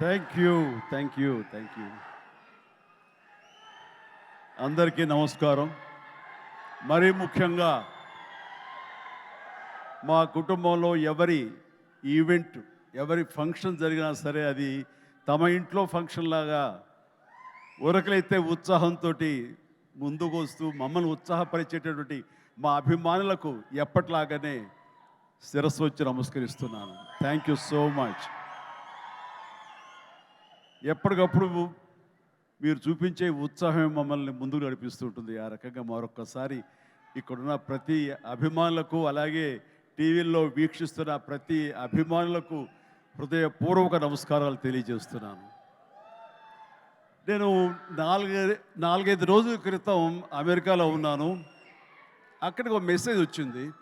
Thank you thank you thank you అందరికీ నమస్కారం. మరీ ముఖ్యంగా మా కుటుంబంలో ఎవరి ఈవెంట్ ఎవరి ఫంక్షన్ జరిగినా సరే అది తమ ఇంట్లో ఫంక్షన్ లాగా ఉరకలైతే ఉత్సాహంతో ముందుకు వస్తూ మమ్మల్ని ఉత్సాహపరిచేటటువంటి మా అభిమానులకు ఎప్పట్లాగానే శిరస్సు వచ్చి నమస్కరిస్తున్నాను. థ్యాంక్ యూ సో మచ్ ఎప్పటికప్పుడు మీరు చూపించే ఉత్సాహం మమ్మల్ని ముందుకు నడిపిస్తుంటుంది ఆ రకంగా మరొక్కసారి ఇక్కడున్న ప్రతి అభిమానులకు అలాగే టీవీల్లో వీక్షిస్తున్న ప్రతి అభిమానులకు హృదయపూర్వక నమస్కారాలు తెలియజేస్తున్నాను. నేను నాలుగై నాలుగైదు రోజుల క్రితం అమెరికాలో ఉన్నాను. అక్కడికి ఒక మెసేజ్ వచ్చింది.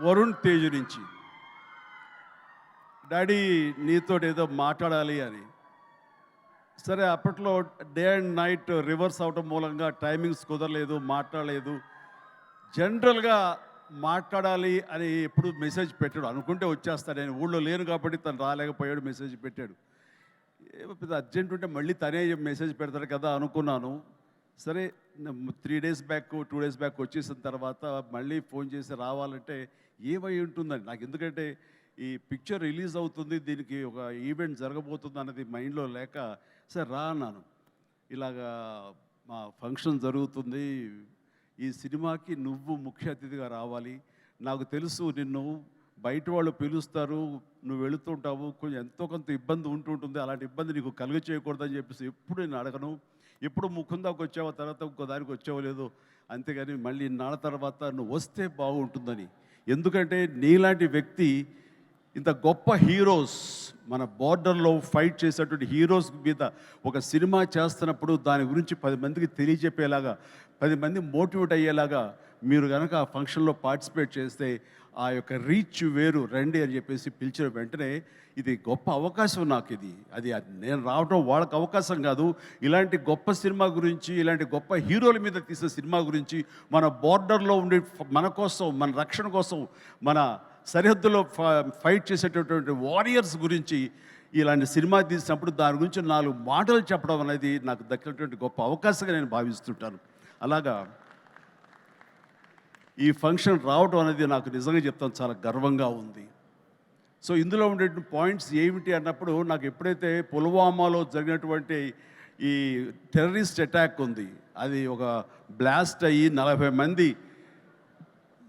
వరుణ్ తేజ్ నుంచి. డాడీ నీతో ఏదో మాట్లాడాలి అని. సరే అప్పట్లో డే అండ్ నైట్ రివర్స్ అవటం మూలంగా టైమింగ్స్ కుదరలేదు మాట్లాడలేదు. జనరల్గా మాట్లాడాలి అని ఎప్పుడు మెసేజ్ పెట్టాడు. అనుకుంటే వచ్చేస్తాడు నేను ఊళ్ళో లేను కాబట్టి తను రాలేకపోయాడు మెసేజ్ పెట్టాడు. పెద్ద అర్జెంట్ ఉంటే మళ్ళీ తనే మెసేజ్ పెడతాడు కదా అనుకున్నాను. సరే three days back two days back వచ్చేసిన తర్వాత మళ్ళీ ఫోన్ చేసి రావాలంటే ఏమై ఉంటుందండి? నాకు ఎందుకంటే ఈ పిక్చర్ రిలీజ్ అవుతుంది దీనికి ఒక ఈవెంట్ జరగబోతుంది అన్నది మైండ్లో లేక సరే రా అన్నాను. ఇలాగా మా ఫంక్షన్ జరుగుతుంది. ఈ సినిమాకి నువ్వు ముఖ్య అతిథిగా రావాలి. నాకు తెలుసు నిన్ను బయట వాళ్ళు పిలుస్తారు నువ్వు వెళుతుంటావు కొంచెం ఎంతో కొంత ఇబ్బంది ఉంటుంటుంది అలాంటి ఇబ్బంది నీకు కలుగ చేయకూడదని చెప్పేసి ఎప్పుడు నేను అడగను. ఎప్పుడు ముకుందాకు వచ్చావో తర్వాత ఇంకో దానికి వచ్చావో లేదో అంతేగాని మళ్ళీ నాన్న తర్వాత నువ్వు వస్తే బాగుంటుందని. ఎందుకంటే నీలాంటి వ్యక్తి ఇంత గొప్ప హీరోస్ మన బార్డర్లో ఫైట్ చేసేటువంటి హీరోస్ మీద ఒక సినిమా చేస్తున్నప్పుడు దాని గురించి పది మందికి తెలియజెప్పేలాగా పది మంది మోటివేట్ అయ్యేలాగా మీరు కనుక ఆ ఫంక్షన్లో పార్టిసిపేట్ చేస్తే ఆ యొక్క రీచ్ వేరు రండి అని చెప్పేసి పిలిచిన వెంటనే ఇది గొప్ప అవకాశం నాకు ఇది. అది నేను రావడం వాళ్ళకి అవకాశం కాదు. ఇలాంటి గొప్ప సినిమా గురించి ఇలాంటి గొప్ప హీరోల మీద తీసిన సినిమా గురించి మన బార్డర్లో ఉండే మన కోసం మన రక్షణ కోసం మన సరిహద్దులో ఫ- ఫైట్ చేసేటటువంటి వారియర్స్ గురించి ఇలాంటి సినిమా తీసినప్పుడు దాని గురించి నాలుగు మాటలు చెప్పడం అనేది నాకు దక్కినటువంటి గొప్ప అవకాశంగా నేను భావిస్తుంటాను. అలాగా ఈ ఫంక్షన్ రావడం అనేది నాకు నిజంగా చెప్తాను చాలా గర్వంగా ఉంది. సో ఇందులో ఉండే పాయింట్స్ ఏమిటి అన్నప్పుడు నాకు ఎప్పుడైతే పుల్వామాలో జరిగినటువంటి ఈ టెర్రరిస్ట్ అటాక్ ఉంది అది ఒక బ్లాస్ట్ అయ్యి నలభై మంది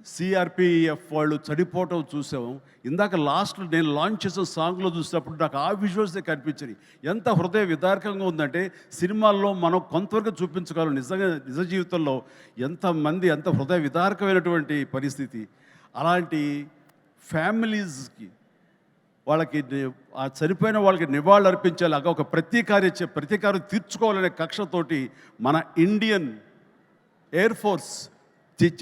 సిఆర్పిఎఫ్ వాళ్ళు చనిపోవటం చూసాము ఇందాక లాస్ట్లో నేను లాంచ్ చేసిన సాంగ్లో చూసినప్పుడు నాకు ఆ విజువల్సే కనిపించాయి ఎంత హృదయ విదారకంగా ఉందంటే సినిమాల్లో మనం కొంతవరకు చూపించగలం నిజంగా నిజ జీవితంలో ఎంతమంది ఎంత హృదయ విదారకమైనటువంటి పరిస్థితి. అలాంటి ఫ్యామిలీస్కి వాళ్ళకి ఆ చనిపోయిన వాళ్ళకి నివాళులు అర్పించేలాగా ఒక ప్రతీకార్య ప్రతీకారం తీర్చుకోవాలనే కక్షతోటి మన ఇండియన్ ఎయిర్ ఫోర్స్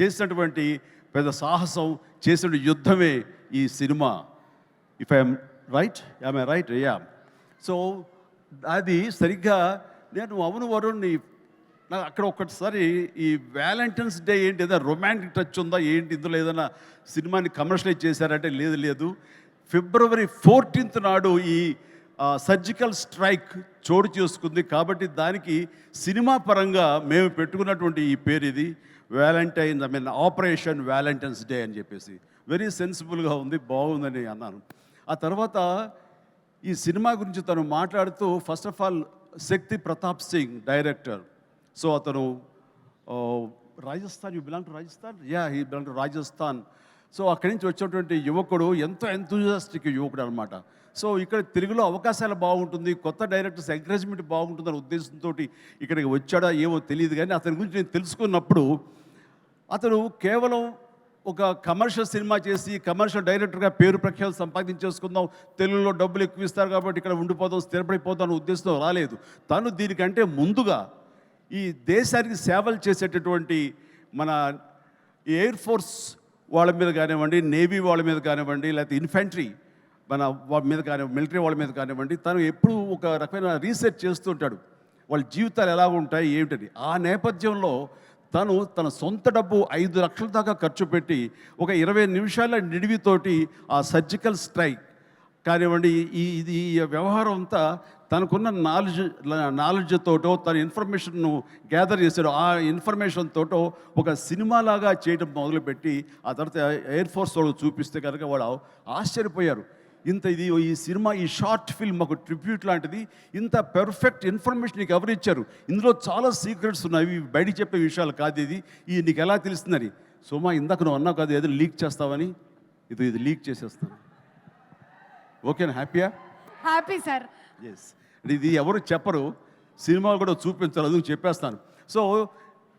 చేసినటువంటి పెద్ద సాహసం చేసిన యుద్ధమే ఈ cinema. If I'm right I right yeah so అది సరిగ్గా నేను అవును వరుణ్ని నాకు అక్కడ ఒక్కసారి ఈ వ్యాలంటైన్స్ డే ఏంటి ఏదైనా రొమాంటిక్ టచ్ ఉందా ఏంటి ఇందులో ఏదైనా సినిమాని కమర్షియలైజ్ చేశారంటే లేదు లేదు. ఫిబ్రవరి ఫోర్టీన్త్ నాడు ఈ సర్జికల్ స్ట్రైక్ చోటు చేసుకుంది కాబట్టి దానికి సినిమా పరంగా మేము పెట్టుకున్నటువంటి ఈ పేరు ఇది. Valentine's I mean operation Valentine's day అని చెప్పేసి. వెరీ సెన్సిబుల్గా ఉంది బాగుందని అన్నాను. ఆ తర్వాత ఈ సినిమా గురించి తను మాట్లాడుతూ first of all Shakti Pratap Singh director. So అతను Rajasthan you belong to Rajasthan? Yeah he belong to Rajasthan. So అక్కడి నుంచి వచ్చినటువంటి యువకుడు ఎంతో ఎంతూజియాస్టిక్ యువకుడు అనమాట సో ఇక్కడ తెలుగులో అవకాశాలు బాగుంటుంది కొత్త డైరెక్టర్స్ ఎంకరేజ్మెంట్ బాగుంటుందనే ఉద్దేశంతో ఇక్కడికి వచ్చాడా ఏమో తెలియదు కానీ అతని గురించి నేను తెలుసుకున్నప్పుడు అతను కేవలం ఒక కమర్షియల్ సినిమా చేసి కమర్షియల్ డైరెక్టర్గా పేరు ప్రఖ్యాలు సంపాదించేసుకుందాం తెలుగులో డబ్బులు ఎక్కువ ఇస్తారు కాబట్టి ఇక్కడ ఉండిపోదాం స్థిరపడిపోదాం అనే ఉద్దేశంతో రాలేదు. తను దీనికంటే ముందుగా ఈ దేశానికి సేవలు చేసేటటువంటి మన ఎయిర్ ఫోర్స్ వాళ్ళ మీద కానివ్వండి నేవీ వాళ్ళ మీద కానివ్వండి లేకపోతే ఇన్ఫెంట్రీ మన వాళ్ళ మీద కానివ్వండి మిలిటరీ వాళ్ళ మీద కానివ్వండి తను ఎప్పుడూ ఒక రకమైన రీసెర్చ్ చేస్తుంటాడు వాళ్ళ జీవితాలు ఎలా ఉంటాయి ఏమిటని. ఆ నేపథ్యంలో తను తన సొంత డబ్బు ఐదు లక్షల దాకా ఖర్చు పెట్టి ఒక ఇరవై నిమిషాల నిడివితోటి ఆ సర్జికల్ స్ట్రైక్ కానివ్వండి ఈ ఇది ఈ వ్యవహారం అంతా తనకున్న నాలెడ్జ్ నాలెడ్జ్ తోటో తన ఇన్ఫర్మేషన్ను గ్యాదర్ చేశాడు. ఆ ఇన్ఫర్మేషన్ తోటో ఒక సినిమాలాగా చేయడం మొదలుపెట్టి ఆ తర్వాత ఎయిర్ ఫోర్స్ వాళ్ళు చూపిస్తే కనుక వాళ్ళు ఆశ్చర్యపోయారు. ఇంత ఇది ఈ సినిమా ఈ షార్ట్ ఫిల్మ్ ఒక ట్రిబ్యూట్ లాంటిది ఇంత పెర్ఫెక్ట్ ఇన్ఫర్మేషన్ నీకు ఎవరు ఇచ్చారు? ఇందులో చాలా సీక్రెట్స్ ఉన్నాయి బయట చెప్పే విషయాలు కాదు ఇది. ఇది నీకు ఎలా తెలుస్తుందని సోమా ఇందాక నువ్వు అన్నావు కాదు ఏదో లీక్ చేస్తావని. ఇది ఇది లీక్ చేసేస్తాను. ఓకేనా? హ్యాపీయా హ్యాపీ సార్ ఎస్ ఇది ఎవరు చెప్పరు. సినిమాలు కూడా చూపించారు అది చెప్పేస్తాను. సో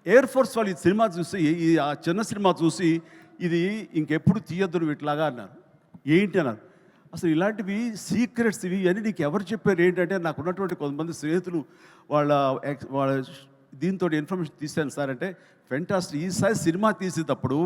ఎయిర్ ఫోర్స్ వాళ్ళు ఈ సినిమా చూసి ఈ ఆ చిన్న సినిమా చూసి ఇది ఇంకెప్పుడు తీయద్దు ఇట్లాగా అన్నారు. ఏంటి అన్నారు? అసలు ఇలాంటివి సీక్రెట్స్ ఇవి అని నీకు ఎవరు చెప్పారు? ఏంటంటే నాకు ఉన్నటువంటి కొంతమంది స్నేహితులు వాళ్ళ వాళ్ళ దీంతో ఇన్ఫర్మేషన్ తీశాను సార్. అంటే ఫెంటాస్ట్ ఈసారి సినిమా తీసేటప్పుడు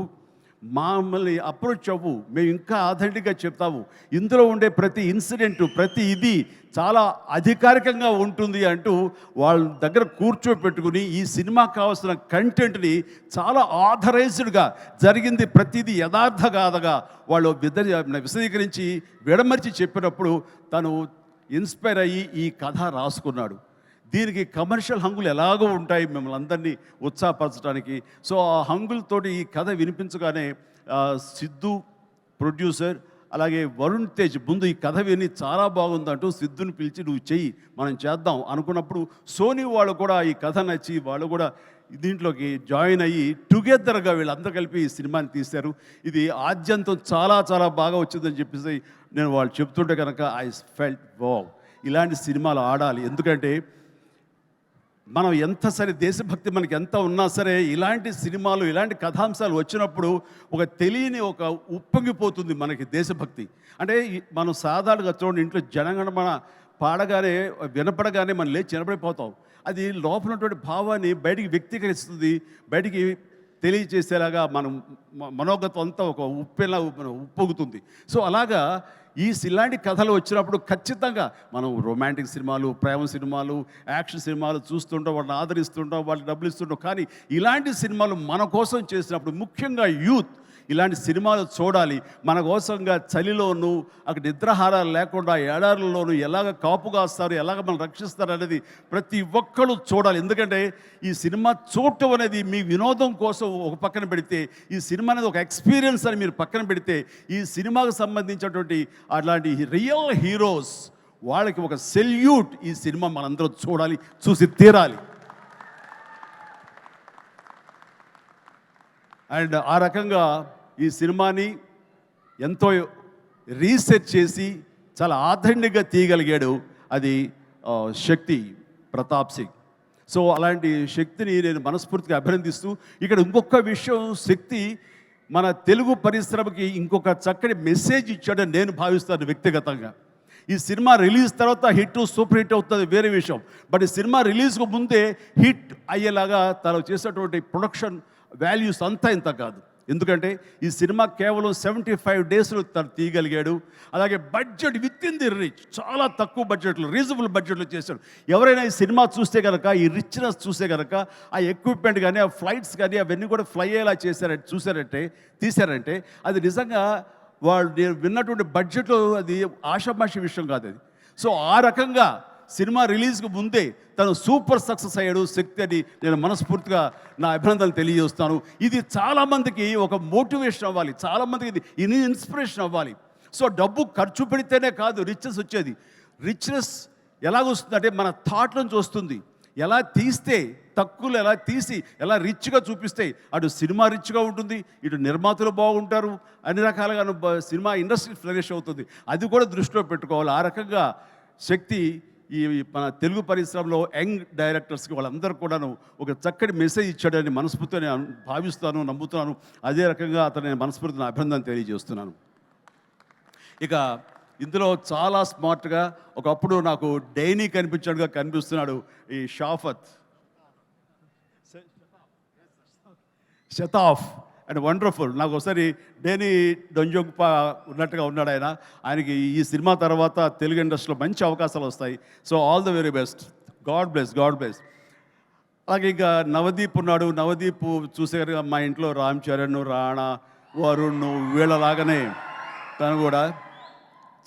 మమ్మల్ని అప్రోచ్ అవ్వు. మేము ఇంకా ఆథెంటిక్గా చెప్తాము ఇందులో ఉండే ప్రతి ఇన్సిడెంట్ ప్రతి ఇది చాలా అధికారికంగా ఉంటుంది అంటూ వాళ్ళ దగ్గర కూర్చోపెట్టుకుని ఈ సినిమా కావాల్సిన కంటెంట్ని చాలా ఆథరైజ్డ్గా జరిగింది ప్రతిదీ యథార్థ కాదగా వాళ్ళు విద విశదీకరించి విడమర్చి చెప్పినప్పుడు తను ఇన్స్పైర్ అయ్యి ఈ కథ రాసుకున్నాడు. దీనికి కమర్షియల్ హంగులు ఎలాగో ఉంటాయి మిమ్మల్ని అందరినీ ఉత్సాహపరచడానికి. సో ఆ హంగులతోటి ఈ కథ వినిపించగానే సిద్ధు ప్రొడ్యూసర్ అలాగే వరుణ్ తేజ్ ముందు ఈ కథ విని చాలా బాగుందంటూ సిద్ధుని పిలిచి నువ్వు చెయ్యి మనం చేద్దాం అనుకున్నప్పుడు సోనీ వాళ్ళు కూడా ఈ కథ నచ్చి వాళ్ళు కూడా దీంట్లోకి జాయిన్ అయ్యి టుగెదర్గా వీళ్ళందరూ కలిపి ఈ సినిమాని తీశారు. ఇది ఆద్యంతం చాలా చాలా బాగా వచ్చిందని చెప్పేసి నేను వాళ్ళు చెప్తుంటే కనుక ఐ ఫెల్ట్ వావ్. ఇలాంటి సినిమాలు ఆడాలి. ఎందుకంటే మనం ఎంత సరే దేశభక్తి మనకి ఎంత ఉన్నా సరే ఇలాంటి సినిమాలు ఇలాంటి కథాంశాలు వచ్చినప్పుడు ఒక తెలియని ఒక ఉప్పొంగిపోతుంది మనకి దేశభక్తి. అంటే మనం సాధారణంగా చూడండి ఇంట్లో జనగణమన పాడగానే వినపడగానే మనం లేచి వినపడిపోతాం అది లోపల ఉన్నటువంటి భావాన్ని బయటికి వ్యక్తీకరిస్తుంది బయటికి తెలియజేసేలాగా మనం మ- మనోగతం అంతా ఒక ఉప్పెలా ఉప్పొగుతుంది. సో అలాగా ఈ ఇలాంటి కథలు వచ్చినప్పుడు ఖచ్చితంగా మనం రొమాంటిక్ సినిమాలు ప్రేమ సినిమాలు యాక్షన్ సినిమాలు చూస్తుంటాం వాళ్ళని ఆదరిస్తుంటాం వాళ్ళు డబ్బులు ఇస్తుంటాం. కానీ ఇలాంటి సినిమాలు మన కోసం చేసినప్పుడు ముఖ్యంగా యూత్ ఇలాంటి సినిమాలు చూడాలి. మన కోసంగా చలిలోను అక్కడ నిద్రాహారాలు లేకుండా ఏడారుల్లోనూ ఎలాగ కాపు కాస్తారు ఎలాగ మనం రక్షిస్తారు అనేది ప్రతి ఒక్కరు చూడాలి. ఎందుకంటే ఈ సినిమా చూడటం అనేది మీ వినోదం కోసం ఒక పక్కన పెడితే ఈ సినిమా అనేది ఒక ఎక్స్పీరియన్స్ అని మీరు పక్కన పెడితే ఈ సినిమాకు సంబంధించినటువంటి అలాంటి రియల్ హీరోస్ వాళ్ళకి ఒక సెల్యూట్ ఈ సినిమా మనందరం చూడాలి చూసి తీరాలి. అండ్ ఆ రకంగా ఈ సినిమాని ఎంతో రీసెర్చ్ చేసి చాలా ఆథెంటిక్గా తీయగలిగాడు అది శక్తి ప్రతాప్ సింగ్. సో అలాంటి శక్తిని నేను మనస్ఫూర్తిగా అభినందిస్తూ ఇక్కడ ఇంకొక విషయం శక్తి మన తెలుగు పరిశ్రమకి ఇంకొక చక్కటి మెసేజ్ ఇచ్చాడని నేను భావిస్తాను వ్యక్తిగతంగా. ఈ సినిమా రిలీజ్ తర్వాత హిట్ సూపర్ హిట్ అవుతుంది వేరే విషయం. బట్ ఈ సినిమా రిలీజ్కు ముందే హిట్ అయ్యేలాగా తను చేసినటువంటి ప్రొడక్షన్ వాల్యూస్ అంతా ఇంత కాదు. ఎందుకంటే ఈ సినిమా కేవలం సెవెంటీ ఫైవ్ డేస్లో తను తీయగలిగాడు. అలాగే budget within the reach చాలా తక్కువ బడ్జెట్లో రీజనబుల్ బడ్జెట్లో చేశాడు. ఎవరైనా ఈ సినిమా చూస్తే కనుక ఈ రిచ్నెస్ చూస్తే కనుక ఆ ఎక్విప్మెంట్ కానీ ఆ ఫ్లైట్స్ కానీ అవన్నీ కూడా ఫ్లై అయ్యేలా చేశారంటే చూశారంటే తీశారంటే అది నిజంగా వాళ్ళు నేను విన్నటువంటి బడ్జెట్లో అది ఆషామాషి విషయం కాదు అది. సో ఆ రకంగా సినిమా రిలీజ్కి ముందే తను సూపర్ సక్సెస్ అయ్యాడు శక్తి అని నేను మనస్ఫూర్తిగా నా అభినందనలు తెలియజేస్తాను ఇది చాలామందికి ఒక మోటివేషన్ అవ్వాలి. చాలామందికి ఇది ఇన్స్పిరేషన్ అవ్వాలి. సో డబ్బు ఖర్చు పెడితేనే కాదు రిచ్నెస్ వచ్చేది. రిచ్నెస్ ఎలాగొస్తుందంటే మన థాట్ నుంచి వస్తుంది. ఎలా తీస్తే తక్కువలు ఎలా తీసి ఎలా రిచ్గా చూపిస్తే అటు సినిమా రిచ్గా ఉంటుంది ఇటు నిర్మాతలు బాగుంటారు అన్ని రకాలుగా సినిమా ఇండస్ట్రీ ఫ్లరిష్ అవుతుంది. అది కూడా దృష్టిలో పెట్టుకోవాలి. ఆ రకంగా శక్తి ఈ మన తెలుగు పరిశ్రమలో యంగ్ డైరెక్టర్స్కి వాళ్ళందరూ కూడాను ఒక చక్కటి మెసేజ్ ఇచ్చాడని మనస్ఫూర్తిగా నేను భావిస్తాను నమ్ముతున్నాను అదే రకంగా అతను నేను మనస్ఫూర్తిని అభినందన తెలియజేస్తున్నాను ఇక ఇందులో చాలా స్మార్ట్గా ఒకప్పుడు నాకు డైనీ కనిపించాడుగా కనిపిస్తున్నాడు ఈ షాఫత్ శతాఫ్ అండ్ వండర్ఫుల్. నాకు ఒకసారి డేని డొంజోంగ్పా ఉన్నట్టుగా ఉన్నాడు ఆయన. ఆయనకి ఈ సినిమా తర్వాత తెలుగు ఇండస్ట్రీలో మంచి అవకాశాలు వస్తాయి. So all the very best. God bless God bless. అలాగే ఇంకా నవదీప్ ఉన్నాడు. నవదీప్ చూసే మా ఇంట్లో రామ్ చరణ్ రాణా వరుణ్ వీళ్ళలాగానే తను కూడా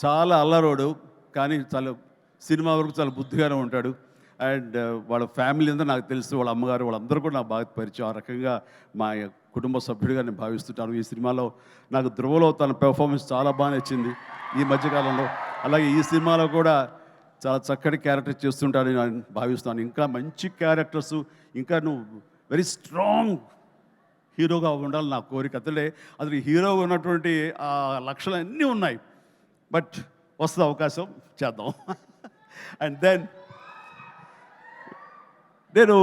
చాలా అల్లరోడు. కానీ చాలా సినిమా వరకు చాలా బుద్ధిగానే ఉంటాడు. అండ్ వాళ్ళ ఫ్యామిలీ అంతా నాకు తెలుసు వాళ్ళ అమ్మగారు వాళ్ళందరూ కూడా నాకు బాగా పరిచయం. ఆ రకంగా మా కుటుంబ సభ్యుడిగా నేను భావిస్తుంటాను. ఈ సినిమాలో నాకు ధ్రువలో తన పెర్ఫార్మెన్స్ చాలా బాగా నచ్చింది ఈ మధ్యకాలంలో. అలాగే ఈ సినిమాలో కూడా చాలా చక్కటి క్యారెక్టర్ చేస్తుంటాను నేను భావిస్తున్నాను. ఇంకా మంచి క్యారెక్టర్స్ ఇంకా నువ్వు వెరీ స్ట్రాంగ్ హీరోగా ఉండాలి నా కోరిక. అతడే అతను హీరోగా ఉన్నటువంటి ఆ లక్షణాలు అన్నీ ఉన్నాయి. బట్ వస్తుంది అవకాశం చేద్దాం. అండ్ దెన్ నేను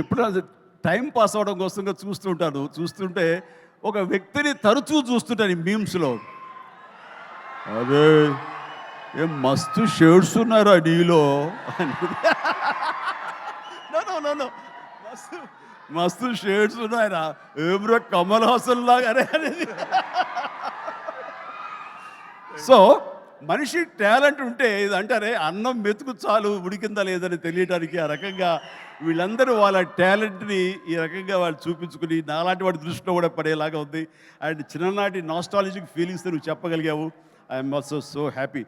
ఎప్పుడైనా ఎప్పుడు టైం పాస్ అవడం కోసంగా చూస్తుంటాను. చూస్తుంటే ఒక వ్యక్తిని తరచూ చూస్తుంటాను ఈ మీమ్స్లో. అదే ఏం మస్తు షేడ్స్ ఉన్నారా నీలో. మస్తు మస్తు షేడ్స్ ఉన్నాయరా. ఏమ్రా కమల్ హాసన్ లాగానే అనేది సో మనిషి టాలెంట్ ఉంటే ఇది అంటారే అన్నం మెతుకు చాలు ఉడికిందా లేదని తెలియడానికి ఆ రకంగా వీళ్ళందరూ వాళ్ళ టాలెంట్ని ఈ రకంగా వాళ్ళు చూపించుకుని నాలాంటి వాడి దృష్టిలో కూడా పడేలాగా ఉంది. అండ్ చిన్ననాటి నాస్టాలజిక్ ఫీలింగ్స్ నువ్వు చెప్పగలిగావు. ఐఎమ్ ఆల్సో సో హ్యాపీ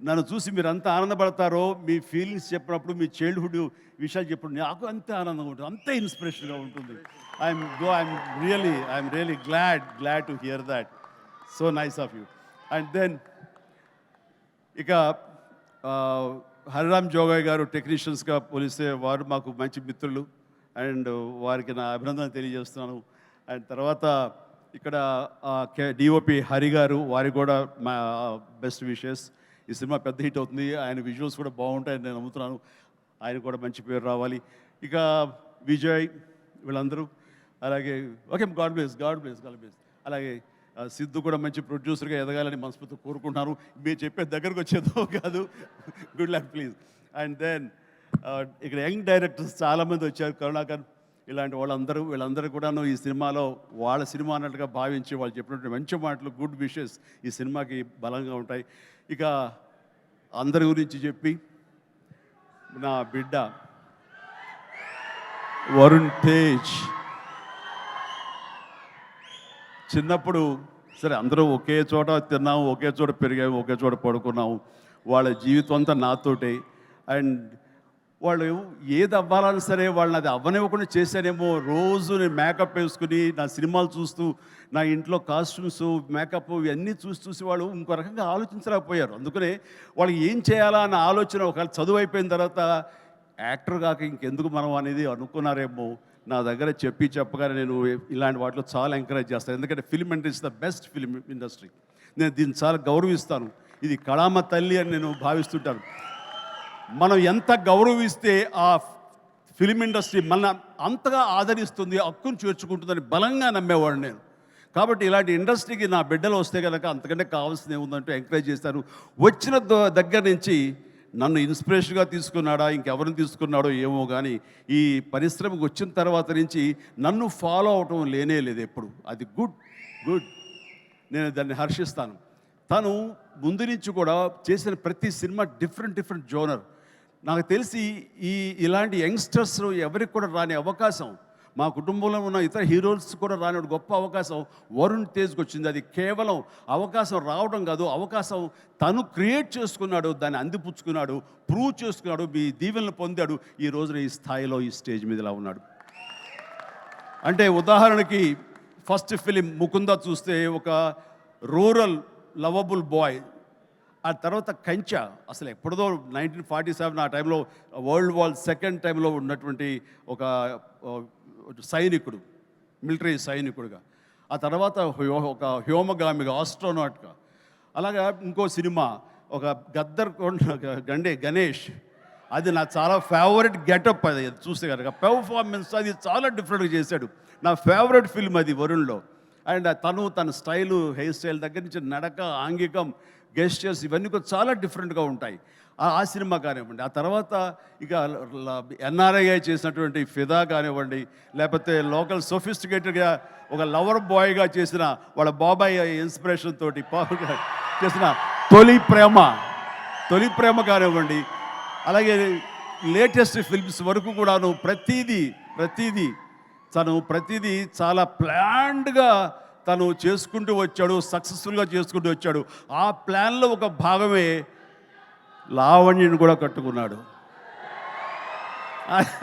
నన్ను చూసి మీరు అంత ఆనందపడతారో మీ ఫీలింగ్స్ చెప్పినప్పుడు మీ చైల్డ్హుడ్ విషయాలు చెప్పినప్పుడు నాకు అంతే ఆనందంగా ఉంటుంది అంతే ఇన్స్పిరేషన్గా ఉంటుంది. I'm go I'm really I'm really glad glad to hear that so nice of you and then ఇక హరిరామ్ జోగాయ్ గారు టెక్నీషియన్స్గా పోలిస్తే వారు మాకు మంచి మిత్రులు. అండ్ వారికి నా అభినందన తెలియజేస్తున్నాను. అండ్ తర్వాత ఇక్కడ డిఓపి హరి గారు వారికి కూడా మా బెస్ట్ విషెస్. ఈ సినిమా పెద్ద హిట్ అవుతుంది. ఆయన విజువల్స్ కూడా బాగుంటాయని నేను నమ్ముతున్నాను. ఆయన కూడా మంచి పేరు రావాలి. ఇక విజయ్ వీళ్ళందరూ. అలాగే okay God bless God bless God bless. అలాగే సిద్ధు కూడా మంచి ప్రొడ్యూసర్గా ఎదగాలని మనస్ఫూర్తి కోరుకుంటున్నాను. మీరు చెప్పే దగ్గరకు వచ్చేదో కాదు. Good luck please and then ఇక్కడ యంగ్ డైరెక్టర్స్ చాలామంది వచ్చారు. కరుణాకర్ ఇలాంటి వాళ్ళందరూ వీళ్ళందరూ కూడాను ఈ సినిమాలో వాళ్ళ సినిమా అన్నట్టుగా భావించి వాళ్ళు చెప్పినటువంటి మంచి మాటలు గుడ్ విషెస్ ఈ సినిమాకి బలంగా ఉంటాయి. ఇక అందరి గురించి చెప్పి నా బిడ్డ వరుణ్ తేజ్. చిన్నప్పుడు సరే అందరూ ఒకే చోట తిన్నాము ఒకే చోట పెరిగాము ఒకే చోట పడుకున్నాము. వాళ్ళ జీవితం అంతా నాతోటే. అండ్ వాళ్ళు ఏది అవ్వాలని సరే వాళ్ళని అది అవ్వనివ్వకుండా చేశానేమో రోజు నేను మేకప్ వేసుకుని నా సినిమాలు చూస్తూ నా ఇంట్లో కాస్ట్యూమ్స్ మేకప్ ఇవన్నీ చూసి చూసి వాళ్ళు ఇంకో రకంగా ఆలోచించలేకపోయారు. అందుకనే వాళ్ళకి ఏం చేయాలా అన్న ఆలోచన ఒకవేళ చదువు అయిపోయిన తర్వాత యాక్టర్ కాక ఇంకెందుకు మనం అనేది అనుకున్నారేమో. నా దగ్గర చెప్పి చెప్పగానే నేను ఇలాంటి వాటిలో చాలా ఎంకరేజ్ చేస్తాను. ఎందుకంటే film industry the best film industry నేను దీన్ని చాలా గౌరవిస్తాను. ఇది కళామ తల్లి అని నేను భావిస్తుంటాను. మనం ఎంత గౌరవిస్తే ఆ ఫిలిం ఇండస్ట్రీ మన అంతగా ఆదరిస్తుంది హక్కును చేర్చుకుంటుందని బలంగా నమ్మేవాడు నేను. కాబట్టి ఇలాంటి ఇండస్ట్రీకి నా బిడ్డలు వస్తే కనుక అంతకంటే కావాల్సింది ఏముందంటే ఎంకరేజ్ చేస్తాను వచ్చిన ద- దగ్గర నుంచి నన్ను ఇన్స్పిరేషన్గా తీసుకున్నాడా ఇంకెవరిని తీసుకున్నాడో ఏమో కానీ ఈ పరిశ్రమకు వచ్చిన తర్వాత నుంచి నన్ను ఫాలో అవటం లేనే లేదు ఎప్పుడు. అది గుడ్ గుడ్. నేను దాన్ని హర్షిస్తాను. తను ముందు నుంచి కూడా చేసిన ప్రతి సినిమా డిఫరెంట్ డిఫరెంట్ జోనర్. నాకు తెలిసి ఈ ఇలాంటి యంగ్స్టర్స్ ఎవరికి కూడా రాని అవకాశం. మా కుటుంబంలో ఉన్న ఇతర హీరోస్ కూడా రాని గొప్ప అవకాశం వరుణ్ తేజ్కి వచ్చింది అది కేవలం అవకాశం రావడం కాదు అవకాశం తను క్రియేట్ చేసుకున్నాడు దాన్ని అందిపుచ్చుకున్నాడు ప్రూవ్ చేసుకున్నాడు మీ దీవెనలు పొందాడు. ఈ రోజున ఈ స్థాయిలో ఈ స్టేజ్ మీదలా ఉన్నాడు. అంటే ఉదాహరణకి ఫస్ట్ ఫిలిం ముకుంద చూస్తే ఒక రూరల్ లవబుల్ బాయ్ ఆ తర్వాత కంచ. అసలు ఎప్పుడుదో నైన్టీన్ ఫార్టీ సెవెన్ ఆ టైంలో వరల్డ్ వార్ సెకండ్ టైంలో ఉన్నటువంటి ఒక సైనికుడు మిలిటరీ సైనికుడుగా. ఆ తర్వాత హ్యో- ఒక హ్యోమగామిగా ఆస్ట్రోనాట్గా. అలాగా ఇంకో సినిమా ఒక గద్దర్ కొండ- గండే గణేష్. అది నా చాలా ఫేవరెట్ గెటప్ అది చూస్తే కనుక పెర్ఫార్మెన్స్ అది చాలా డిఫరెంట్గా చేశాడు. నా ఫేవరెట్ ఫిల్మ్ అది వరుణ్లో. అండ్ తను తన స్టైలు హెయిర్ స్టైల్ దగ్గర నుంచి నడక ఆంగికం గెస్టర్స్ ఇవన్నీ కూడా చాలా డిఫరెంట్గా ఉంటాయి. ఆ సినిమా కానివ్వండి. ఆ తర్వాత ఇక ఎన్ఆర్ఐ చేసినటువంటి ఫిదా కానివ్వండి లేకపోతే లోకల్ సొఫిస్టికేటెడ్గా ఒక లవర్ బాయ్గా చేసిన వాళ్ళ బాబాయ్ ఇన్స్పిరేషన్ తోటి పావుగా చేసిన తొలి ప్రేమ తొలి ప్రేమ కానివ్వండి. అలాగే లేటెస్ట్ ఫిల్మ్స్ వరకు కూడాను ప్రతీది ప్రతీదీ తను ప్రతిదీ చాలా ప్లాన్డ్గా తను చేసుకుంటూ వచ్చాడు సక్సెస్ఫుల్గా చేసుకుంటూ వచ్చాడు. ఆ ప్లాన్లో ఒక భాగమే లావణ్యని కూడా కట్టుకున్నాడు.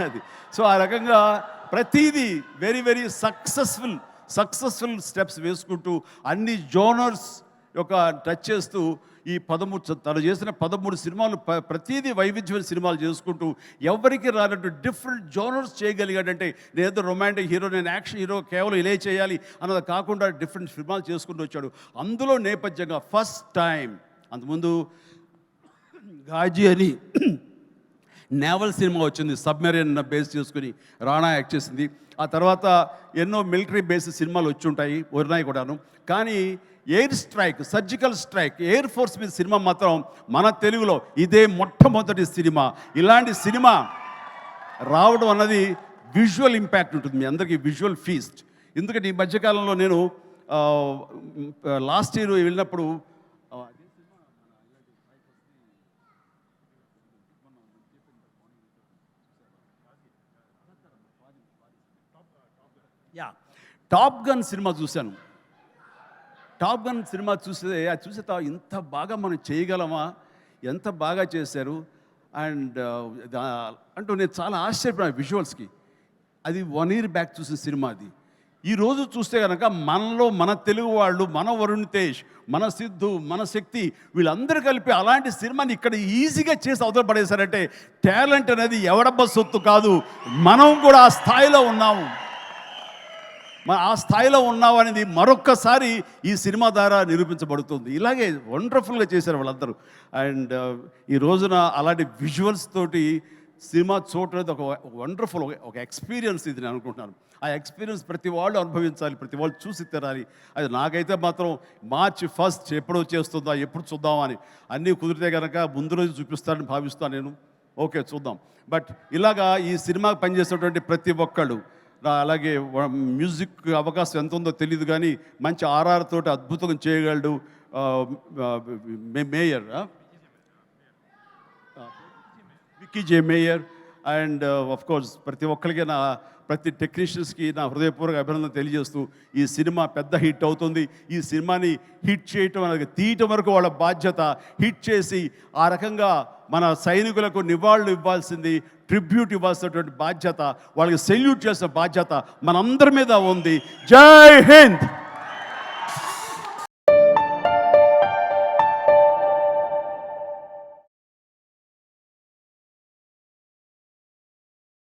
అది. సో ఆ రకంగా ప్రతిదీ very very successful successful steps వేసుకుంటూ అన్ని జోనర్స్ యొక్క టచ్ చేస్తూ ఈ పదమూడు తను చేసిన పదమూడు సినిమాలు ప- ప్రతిదీ వైవిధ్యమైన సినిమాలు చేసుకుంటూ ఎవరికి రానట్టు డిఫరెంట్ జోనర్స్ చేయగలిగాడంటే నేను రొమాంటిక్ హీరో నేను యాక్షన్ హీరో కేవలం ఇలే చేయాలి అన్నది కాకుండా డిఫరెంట్ సినిమాలు చేసుకుంటూ వచ్చాడు. అందులో నేపథ్యంగా ఫస్ట్ టైం అంతకుముందు గాజీ అని నేవల్ సినిమా వచ్చింది సబ్మెరీన్ బేస్ చేసుకుని రాణా యాక్ట్ చేసింది. ఆ తర్వాత ఎన్నో మిలిటరీ బేస్ సినిమాలు వచ్చి ఉంటాయి ఉన్నాయి కూడాను. కానీ air strike surgical strike air force మీద సినిమా మాత్రం మన తెలుగులో ఇదే మొట్టమొదటి సినిమా. ఇలాంటి సినిమా రావడం అన్నది విజువల్ ఇంపాక్ట్ ఉంటుంది మీ అందరికీ విజువల్ ఫీస్ట్ ఎందుకంటే ఈ మధ్యకాలంలో నేను లాస్ట్ ఇయర్ వెళ్ళినప్పుడు ఆ, యా టాప్ గన్ సినిమా చూశాను. టాప్ గన్ సినిమా చూసే అది చూసే తా- ఇంత బాగా మనం చేయగలమా? ఎంత బాగా చేశారు? అండ్ అంటూ నేను చాలా ఆశ్చర్యపోయాను విజువల్స్కి. అది వన్ ఇయర్ బ్యాక్ చూసిన సినిమా అది. ఈరోజు చూస్తే కనుక మనలో మన తెలుగు వాళ్ళు మన వరుణ్ తేజ్ మన సిద్ధు మన శక్తి వీళ్ళందరూ కలిపి అలాంటి సినిమాని ఇక్కడ ఈజీగా చేసి అవతల పడేశారంటే టాలెంట్ అనేది ఎవడబ్బ సొత్తు కాదు. మనం కూడా ఆ స్థాయిలో ఉన్నాము. మన ఆ స్థాయిలో ఉన్నావు అనేది మరొక్కసారి ఈ సినిమా ద్వారా నిరూపించబడుతుంది. ఇలాగే వండర్ఫుల్గా చేశారు వాళ్ళందరూ. అండ్ ఈ రోజున అలాంటి విజువల్స్ తోటి సినిమా చూడటం అనేది ఒక వండర్ఫుల్ ఒక ఎక్స్పీరియన్స్ ఇది నేను అనుకుంటున్నాను. ఆ ఎక్స్పీరియన్స్ ప్రతి వాళ్ళు అనుభవించాలి ప్రతి వాళ్ళు చూసి తినాలి. అది నాకైతే మాత్రం మార్చి ఫస్ట్ ఎప్పుడో చేస్తుందా ఎప్పుడు చూద్దామని అన్నీ కుదిరితే కనుక ముందు రోజు చూపిస్తానని భావిస్తాను నేను. ఓకే చూద్దాం. బట్ ఇలాగా ఈ సినిమాకి పనిచేసినటువంటి ప్రతి ఒక్కళ్ళు అలాగే మ్యూజిక్ అవకాశం ఎంత ఉందో తెలియదు కానీ మంచి ఆర్ఆర్ తోటి అద్భుతంగా చేయగలడు మేయర్ ఆ? Vicky J Meyer and uh, of course ప్రతి ఒక్కరికి నా ప్రతి టెక్నీషియన్స్కి నా హృదయపూర్వక అభినందన తెలియజేస్తూ ఈ సినిమా పెద్ద హిట్ అవుతుంది. ఈ సినిమాని హిట్ చేయటం అనేది తీయటం వరకు వాళ్ళ బాధ్యత హిట్ చేసి ఆ రకంగా మన సైనికులకు నివాళులు ఇవ్వాల్సింది ట్రిబ్యూట్ ఇవ్వాల్సినటువంటి బాధ్యత వాళ్ళకి సెల్యూట్ చేసే బాధ్యత మనందరి మీద ఉంది. జై హింద్!